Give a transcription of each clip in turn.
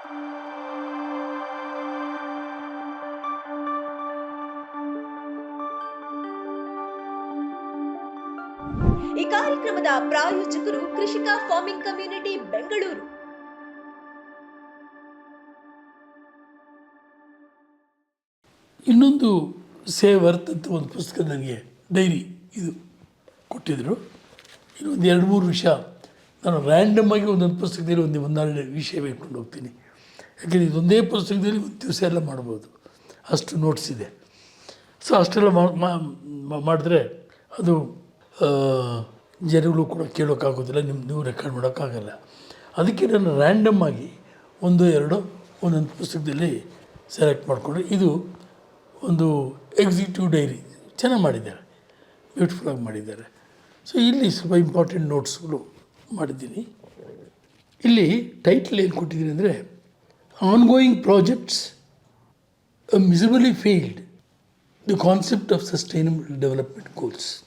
ಈ ಕಾರ್ಯಕ್ರಮದ ಪ್ರಾಯೋಜಕರು ಕೃಷಿಕ ಫಾರ್ಮಿಂಗ್ ಕಮ್ಯುನಿಟಿ ಬೆಂಗಳೂರು. ಇನ್ನೊಂದು ಸೇವರ್ತ್ ಅಂತ ಒಂದು ಪುಸ್ತಕ ನನಗೆ ಡೈರಿ ಇದು ಕೊಟ್ಟಿದ್ದರು ಇನ್ನೊಂದು ಎರಡು ಮೂರು ವಿಷಯ. ನಾನು ರ್ಯಾಂಡಮ್ ಆಗಿ ಒಂದೊಂದು ಪುಸ್ತಕದಲ್ಲಿ ಒಂದು ಒಂದೆರಡು ವಿಷಯ ಇಟ್ಕೊಂಡು ಹೋಗ್ತೀನಿ. ಯಾಕೆಂದರೆ ಇದೊಂದೇ ಪುಸ್ತಕದಲ್ಲಿ ಒಂದು ದಿವಸ ಎಲ್ಲ ಮಾಡ್ಬೋದು. ಅಷ್ಟು ನೋಟ್ಸ್ ಇದೆ. ಸೊ ಅಷ್ಟೆಲ್ಲ ಮಾಡಿದ್ರೆ ಅದು ಜನಗಳು ಕೂಡ ಕೇಳೋಕ್ಕಾಗೋದಿಲ್ಲ ನಿಮ್ಮ ನೀವು ರೆಕಾರ್ಡ್ ಮಾಡೋಕ್ಕಾಗಲ್ಲ. ಅದಕ್ಕೆ ನಾನು ರ್ಯಾಂಡಮ್ ಆಗಿ ಒಂದು, ಎರಡು, ಒಂದೊಂದು ಪುಸ್ತಕದಲ್ಲಿ ಸೆಲೆಕ್ಟ್ ಮಾಡಿಕೊಂಡ್ರೆ ಇದು ಒಂದು ಎಕ್ಸಿಕ್ಯೂಟಿವ್ ಡೈರಿ ಚೆನ್ನಾಗಿ ಮಾಡಿದ್ದಾರೆ. ಬ್ಯೂಟಿಫುಲ್ಲಾಗಿ ಮಾಡಿದ್ದಾರೆ. ಸೊ ಇಲ್ಲಿ ಸ್ವಲ್ಪ ಇಂಪಾರ್ಟೆಂಟ್ ನೋಟ್ಸ್ಗಳು ಮಾಡಿದ್ದೀನಿ. ಇಲ್ಲಿ ಟೈಟ್ಲ್ ಏನು ಕೊಟ್ಟಿದ್ದೀನಿ ಅಂದರೆ ongoing projects miserably failed, the concept of sustainable development goals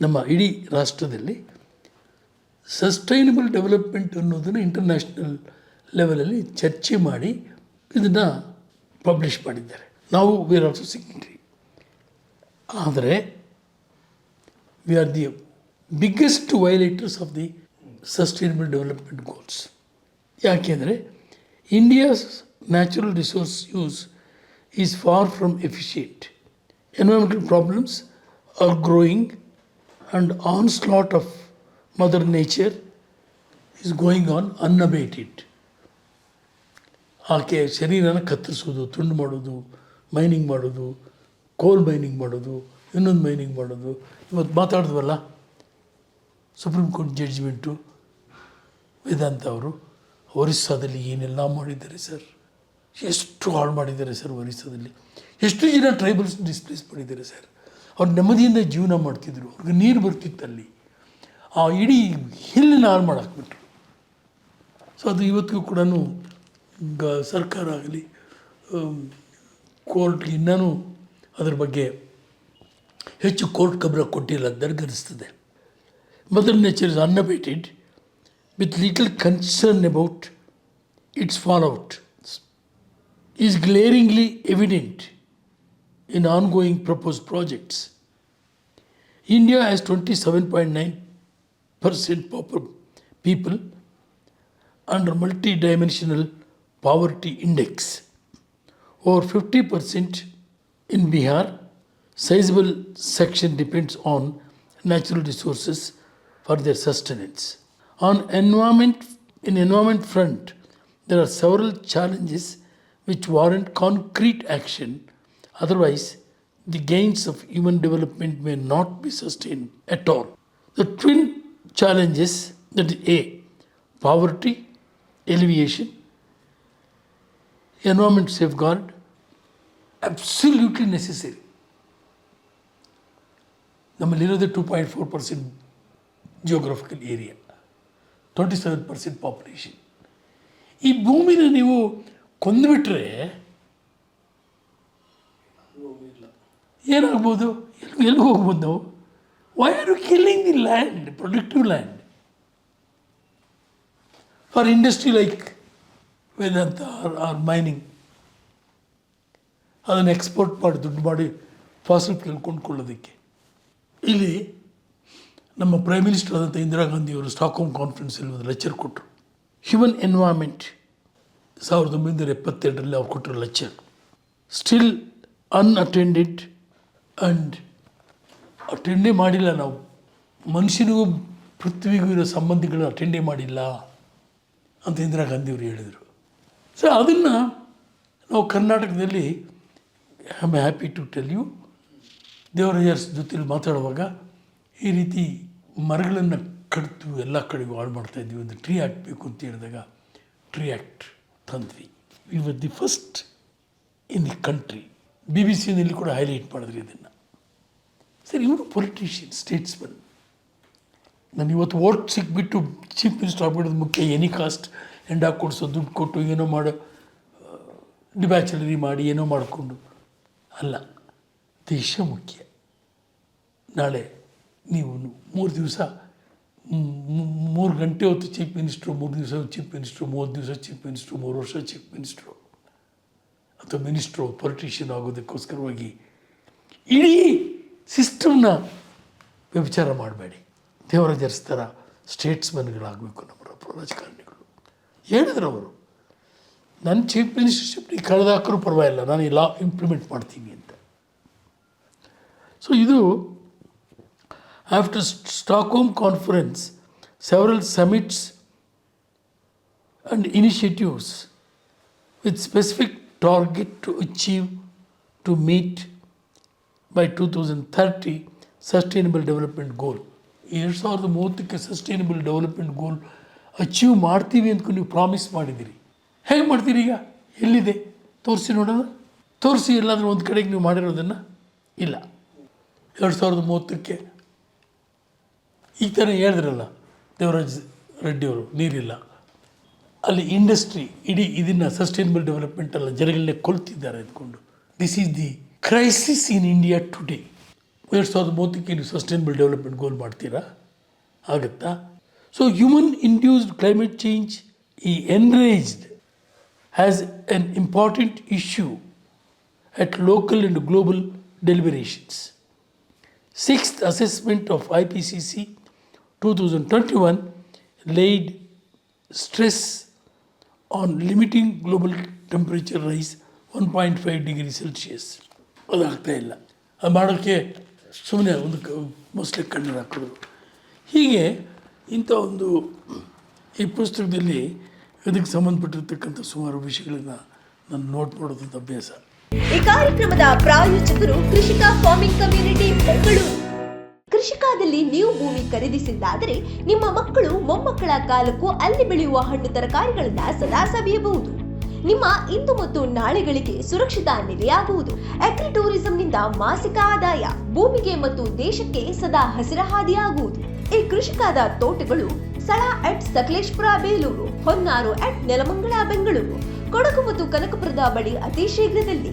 ನಮ್ಮ ಇಡೀ ರಾಷ್ಟ್ರದಲ್ಲಿ ಸಸ್ಟೈನಬಲ್ ಡೆವಲಪ್ಮೆಂಟ್ ಅನ್ನೋದನ್ನು ಇಂಟರ್ನ್ಯಾಷನಲ್ ಲೆವೆಲಲ್ಲಿ ಚರ್ಚೆ ಮಾಡಿ ಇದನ್ನು ಪಬ್ಲಿಷ್ ಮಾಡಿದ್ದಾರೆ. ನಾವು ವಿ ಆರ್ ಆಲ್ಸೋ ಸಿಗ್ನಿಟ್ರಿ ಆದರೆ we are the biggest violators of the sustainable development goals ಯಾಕೆಂದರೆ India's natural resource use is far from efficient environmental problems are growing and onslaught of mother nature is going on unabated ಆಕೆ ಶರೀರನ ಕತ್ತರಿಸೋದು, ತುಂಡು ಮಾಡೋದು mining ಮಾಡೋದು ಕೋಲ್ mining ಮಾಡೋದು, ಇನ್ನೊಂದು ಮೈನಿಂಗ್ ಮಾಡೋದು. ಇವತ್ತು ಮಾತಾಡಿದ್ವಲ್ಲ ಸುಪ್ರೀಂ ಕೋರ್ಟ್ ಜಡ್ಜ್ಮೆಂಟು ವೇದಾಂತ ಅವರು. ಒರಿಸ್ಸಾದಲ್ಲಿ ಏನೆಲ್ಲ ಮಾಡಿದ್ದಾರೆ ಸರ್? ಎಷ್ಟು ಹಾಳು ಮಾಡಿದ್ದಾರೆ ಸರ್ ಒರಿಸ್ಸಾದಲ್ಲಿ? ಎಷ್ಟು ಜನ ಟ್ರೈಬಲ್ಸ್ ಡಿಸ್ಪ್ಲೇಸ್ ಮಾಡಿದ್ದಾರೆ ಸರ್? ಅವ್ರು ನೆಮ್ಮದಿಯಿಂದ ಜೀವನ ಮಾಡ್ತಿದ್ರು, ಅವ್ರಿಗೆ ನೀರು ಬರ್ತಿತ್ತು ಅಲ್ಲಿ. ಆ ಇಡೀ ಹಿಲ್ಲನ್ನ ಹಾಳು ಮಾಡಾಕ್ಬಿಟ್ರು. ಸೊ ಅದು ಇವತ್ತಿಗೂ ಕೂಡ ಗ ಸರ್ಕಾರ ಆಗಲಿ ಕೋರ್ಟ್ ಇನ್ನೂ ಅದ್ರ ಬಗ್ಗೆ ಹೆಚ್ಚು ಕೋರ್ಟ್ ಕಬ್ರ ಕೊಟ್ಟಿಲ್ಲ, ದರ್ಗರಿಸ್ತದೆ. Mother nature is unabated with little concern about its fallout is glaringly evident in ongoing proposed projects. India has 27.9% popul- people under multi-dimensional poverty index. Over 50% in Bihar, sizable section depends on natural resources for their sustenance. On environment, in environment front, there are several challenges which warrant concrete action. Otherwise, the gains of human development may not be sustained at all. The twin challenges that is A, poverty, alleviation, environment safeguard, absolutely necessary. ನಮ್ಮಲ್ಲಿರೋದೇ two point four percent geographical area Twenty seven percent population ಈ ಭೂಮಿನ ನೀವು ಕೊಂದುಬಿಟ್ರೆ ಏನಾಗ್ಬೋದು? ಎಲ್ಲಿ ಎಲ್ಲಿ ಹೋಗ್ಬೋದು ನಾವು? Why are you killing the land productive land for industry like Vedanta or or mining ಅದನ್ನು ಎಕ್ಸ್ಪೋರ್ಟ್ ಮಾಡಿ, ದುಡ್ಡು ಮಾಡಿ ಫಾಸಿಲ್ ಕೊಂಡ್ಕೊಳ್ಳೋದಕ್ಕೆ. ಇಲ್ಲಿ ನಮ್ಮ ಪ್ರೈಮ್ ಮಿನಿಸ್ಟರ್ ಆದಂಥ ಇಂದಿರಾ ಗಾಂಧಿಯವರು ಸ್ಟಾಕ್ಹೋಮ್ ಕಾನ್ಫರೆನ್ಸಲ್ಲಿ ಒಂದು ಲೆಕ್ಚರ್ ಕೊಟ್ಟರು ಹ್ಯೂಮನ್ ಎನ್ವಾರ್ಮೆಂಟ್ ಸಾವಿರದ ಒಂಬೈನೂರ ಎಪ್ಪತ್ತೆರಡರಲ್ಲಿ ಅವ್ರು ಕೊಟ್ಟರು lecture still unattended and attend ಮಾಡಿಲ್ಲ ನಾವು. ಮನುಷ್ಯನಿಗೂ ಪೃಥ್ವಿಗೂ ಇರೋ ಸಂಬಂಧಿಗಳು ಅಟೆಂಡೇ ಮಾಡಿಲ್ಲ ಅಂತ ಇಂದಿರಾ ಗಾಂಧಿಯವರು ಹೇಳಿದರು. ಸೊ ಅದನ್ನು ನಾವು ಕರ್ನಾಟಕದಲ್ಲಿ I am happy to tell you ದೇವರಾಜರ್ಸ್ ಜೊತೆಲಿ ಮಾತಾಡುವಾಗ ಈ ರೀತಿ ಮರಗಳನ್ನು ಕಡಿತು ಎಲ್ಲ ಕಡೆಗೂ ಹಾಳು ಮಾಡ್ತಾ ಇದ್ವಿ ಒಂದು ಟ್ರೀ ಆ್ಯಕ್ಟ್ ಬೇಕು ಅಂತ ಹೇಳಿದಾಗ, tree act ತಂದ್ವಿ. We were the first in the country B B ಸಿನಲ್ಲಿ ಕೂಡ ಹೈಲೈಟ್ ಮಾಡಿದ್ರಿ ಇದನ್ನು. ಸರ್, ಇವರು ಪೊಲಿಟಿಷಿಯನ್ ಸ್ಟೇಟ್ಸ್ಮನ್ ನಾನು ಇವತ್ತು ವೋಟ್ ಸಿಕ್ಬಿಟ್ಟು ಚೀಫ್ ಮಿನಿಸ್ಟರ್ ಆಗ್ಬಿಡೋದು ಮುಖ್ಯ. ಎನಿ ಕಾಸ್ಟ್ ಎಂಡ ಕೊಡಿಸೋ, ದುಡ್ಡು ಕೊಟ್ಟು ಏನೋ ಮಾಡೋ ಡಿಬ್ಯಾಚುಲರಿ ಮಾಡಿ, ಏನೋ ಮಾಡಿಕೊಂಡು. ಅಲ್ಲ, ದೇಶ ಮುಖ್ಯ. ನಾಳೆ ನೀವು ಮೂರು ದಿವಸ ಮೂರು ಗಂಟೆ ಹೊತ್ತು ಚೀಫ್ ಮಿನಿಸ್ಟ್ರು, ಮೂರು ದಿವಸ ಚೀಫ್ ಮಿನಿಸ್ಟ್ರು, ಮೂವತ್ತು ದಿವಸ ಚೀಫ್ ಮಿನಿಸ್ಟ್ರು, ಮೂರು ವರ್ಷ ಚೀಫ್ ಮಿನಿಸ್ಟ್ರು ಅಥವಾ ಮಿನಿಸ್ಟ್ರು, ಪೊಲಿಟಿಷಿಯನ್ ಆಗೋದಕ್ಕೋಸ್ಕರವಾಗಿ ಇಡೀ ಸಿಸ್ಟಮ್ನ ವ್ಯಭಿಚಾರ ಮಾಡಬೇಡಿ. ದೇವರಾಜರ್ಸ್ ಥರ ಸ್ಟೇಟ್ಸ್ಮನ್ಗಳಾಗಬೇಕು ನಮ್ಮ ರಾಜಕಾರಣಿಗಳು. ಹೇಳಿದ್ರು ಅವರು, ನನ್ನ ಚೀಫ್ ಮಿನಿಸ್ಟರ್ಶಿಪ್ ನೀವು ಕಳೆದಾಕರೂ ಪರವಾಗಿಲ್ಲ, ನಾನು ಈ ಲಾ ಇಂಪ್ಲಿಮೆಂಟ್ ಮಾಡ್ತೀನಿ ಅಂತ. ಸೊ ಇದು after Stockholm conference several summits and initiatives with specific target to achieve, to meet by 2030 sustainable development goal ಎರಡು ಸಾವಿರದ ಮೂವತ್ತಕ್ಕೆ ಸಸ್ಟೈನಬಲ್ ಡೆವಲಪ್ಮೆಂಟ್ ಗೋಲ್ ಅಚೀವ್ ಮಾಡ್ತೀವಿ ಅಂತ ನೀವು ಪ್ರಾಮಿಸ್ ಮಾಡಿದ್ದೀರಿ. ಹೇಗೆ ಮಾಡ್ತೀರಿ ಈಗ? ಎಲ್ಲಿದೆ? ತೋರಿಸಿ ನೋಡೋಣ. ತೋರಿಸಿ ಎಲ್ಲಾದರೂ ಒಂದು ಕಡೆಗೆ ನೀವು ಮಾಡಿರೋದನ್ನು? ಇಲ್ಲ. ಎರಡು ಸಾವಿರದ ಮೂವತ್ತಕ್ಕೆ ಈಗ ಥರ ಹೇಳಿದ್ರಲ್ಲ ದೇವರಾಜ್ ರೆಡ್ಡಿಯವರು ನೀರಿಲ್ಲ. ಅಲ್ಲಿ ಇಂಡಸ್ಟ್ರಿ ಇಡೀ ಇದನ್ನು ಸಸ್ಟೈನಬಲ್ ಡೆವಲಪ್ಮೆಂಟ್ ಅಲ್ಲ ಜನಗಳನ್ನೇ ಕೊಲ್ತಿದ್ದಾರೆ ಅಂದ್ಕೊಂಡು this is the crisis in India today ಎರಡು ಸಾವಿರದ ಮೂವತ್ತಕ್ಕೆ ನೀವು ಸಸ್ಟೈನಬಲ್ ಡೆವಲಪ್ಮೆಂಟ್ ಗೋಲ್ ಮಾಡ್ತೀರಾ? ಆಗುತ್ತಾ? So human induced climate change ಈ enraged has an important issue at local and global deliberations. I assessment of IPCC 2021 laid stress on limiting global temperature rise 1.5 degrees Celsius. ಅದಾಗ್ತಾ ಇಲ್ಲ. ಅದು ಮಾಡೋಕ್ಕೆ ಸುಮ್ಮನೆ ಒಂದು mostly ಕಣ್ಣು ಹಾಕೋದು ಹೀಗೆ ಇಂಥ ಒಂದು ಈ ಪುಸ್ತಕದಲ್ಲಿ ಇದಕ್ಕೆ ಸಂಬಂಧಪಟ್ಟಿರ್ತಕ್ಕಂಥ ಸುಮಾರು ವಿಷಯಗಳನ್ನ ನಾನು ನೋಟ್ ಮಾಡೋದಂಥ ಅಭ್ಯಾಸ. ಈ ಕಾರ್ಯಕ್ರಮದ ಪ್ರಾಯೋಜಕರು ಕೃಷಿಕ ಫಾರ್ಮಿಂಗ್ ಕಮ್ಯುನಿಟಿ ಬೆಂಗಳೂರು. ಕೃಷಿಕಾದಲ್ಲಿ ನೀವು ಭೂಮಿ ಖರೀದಿಸಿದ್ದಾದರೆ ನಿಮ್ಮ ಮಕ್ಕಳು ಮೊಮ್ಮಕ್ಕಳ ಕಾಲಕ್ಕೂ ಅಲ್ಲಿ ಬೆಳೆಯುವ ಹಣ್ಣು ತರಕಾರಿಗಳನ್ನ ಸದಾ ಸವಿಯಬಹುದು. ನಿಮ್ಮ ಇಂದು ಮತ್ತು ನಾಳೆಗಳಿಗೆ ಸುರಕ್ಷಿತ ನೆಲೆಯಾಗುವುದು. ಅಗ್ರಿ ಟೂರಿಸಂನಿಂದ ಮಾಸಿಕ ಆದಾಯ ಭೂಮಿಗೆ ಮತ್ತು ದೇಶಕ್ಕೆ ಸದಾ ಹಸಿರ ಹಾದಿಯಾಗುವುದು ಈ ಕೃಷಿಕಾದ ತೋಟಗಳು ಸ್ಥಳ ಅಟ್ ಸಕಲೇಶ್ಪುರ, ಬೇಲೂರು, ಹೊನ್ನಾರು ಅಟ್ ನೆಲಮಂಗಳ ಬೆಂಗಳೂರು, ಕೊಡಗು ಮತ್ತು ಕನಕಪುರದ ಬಳಿ ಅತಿ ಶೀಘ್ರದಲ್ಲಿ